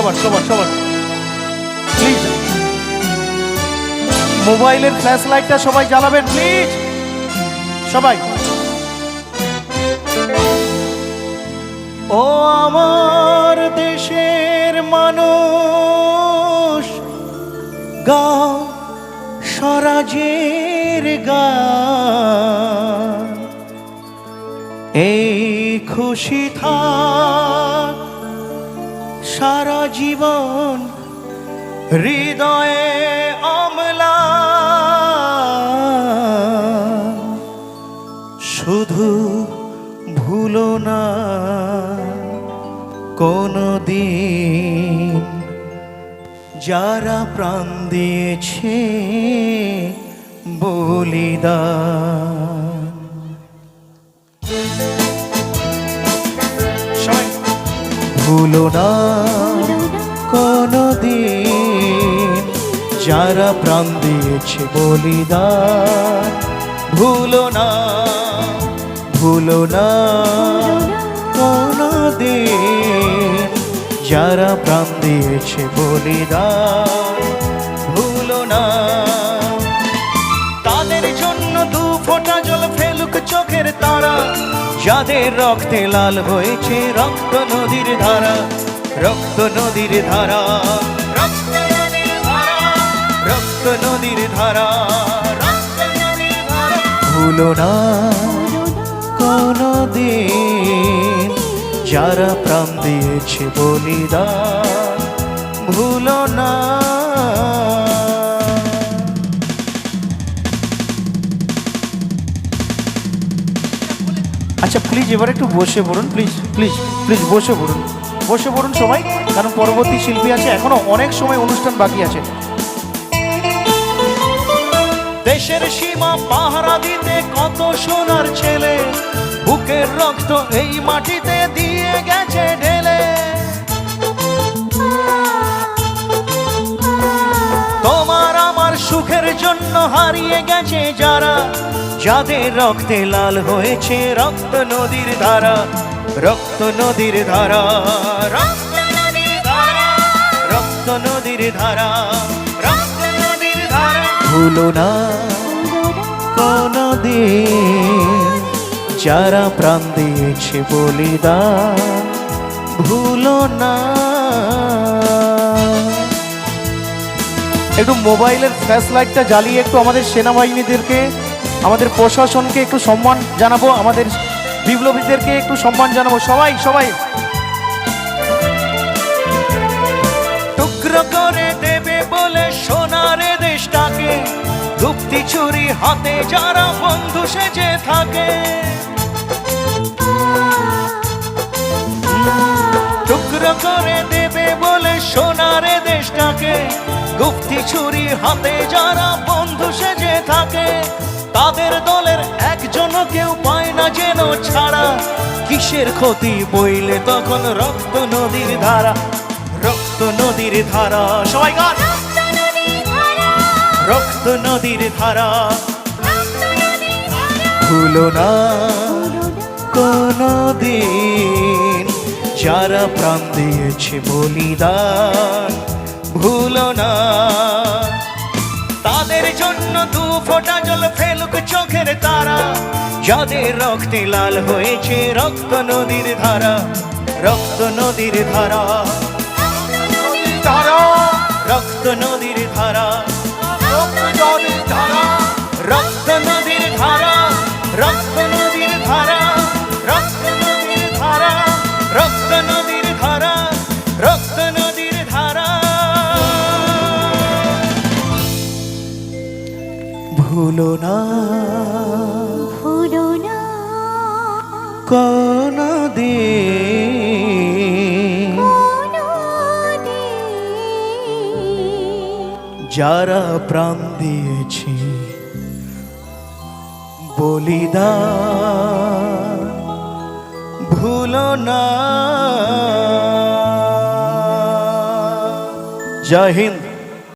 সবার সবার সবার প্লিজ মোবাইলের ফ্ল্যাশ লাইটটা সবাই জ্বালাবেন প্লিজ সবাই. ও আমার দেশের মানুষ, গাও স্বরাজের গান এই খুশি থাক সারা জীবন হৃদয়ে অমলা। শুধু ভুলো না কোনো দিন যারা প্রাণ দিয়েছে বলিদান। ভুলো না। কোনো দিন যারা প্রাণ দিয়েছে বলিদান, ভুলো না ভুলো না। কোনো দিন যারা প্রাণ দিয়েছে বলিদান, ভুলো না। তাদের জন্য দু ফোঁটা জল ফেলুক চোখের তারা, যাদের রক্তে লাল হয়েছে রক্ত নদীর ধারা, রক্ত নদীর ধারা, রক্ত নদীর ধারা ভুলো না কোনো দিন যারা প্রাণ দিয়েছে বলিদান, ভুলো না আচ্ছা প্লিজ এবার একটু বসে পড়ুন প্লিজ প্লিজ প্লিজ বসে পড়ুন। বসে পড়ুন সবাই, কারণ পরবর্তী শিল্পী আছে, এখনও অনেক সময় অনুষ্ঠান বাকি আছে। দেশের সীমা পাহারা দিতে কত সোনার ছেলে, বুকের রক্ত এই মাটিতে দিয়ে গেছে ঢেলে। হারিয়ে গেছে যারা যাদের রক্তে লাল হয়েছে রক্ত নদীর ধারা রক্ত নদীর ধারা রক্ত নদীর ধারা। রক্ত নদীর ধারা। রক্ত নদীর ধারা। ভুলো না কোনো দিন যারা প্রাণ দিয়েছে বলিদান ভুলো না একটু মোবাইলের ফ্ল্যাশ লাইটটা জ্বালিয়ে একটু আমাদের সেনাবাহিনীদেরকে, আমাদের প্রশাসনকে একটু সম্মান জানাব, আমাদের বিপ্লবীদেরকে একটু সম্মান জানাব। সবাই সবাই। টুকরো করে দেবে বলে সোনারে দেশটাকে গুপ্তি ছুরি হাতে যারা বন্ধু সেজে থাকে। গুপ্তি ছুরি হাতে যারা বন্ধু সেজে থাকে, তাদের দলের একজন কেউ পায় না যেন ছাড়া। কিসের ক্ষতি বইলে তখন রক্ত নদীর ধারা, রক্ত নদীর ধারা, সবাই গান। রক্ত নদীর ধারা। ভুলো না কোনো দিন যারা প্রাণ দিয়েছে বলিদান। ভুলো না। তাদের জন্য দু ফোঁটা জল ফেলুক চোখের তারা। যাদের রক্তে লাল হয়েছে রক্ত নদীর ধারা রক্ত নদীর ধারা। ধারা রক্ত নদীর ধারা। রক্ত নদীর ধারা। রক্ত নদীর ধারা। রক্ত ভুলো না। ভুলো না। কোন দিন কোনো দিন যারা প্রাণ দিয়েছে বলিদান ভুলো না। জয় হিন্দ।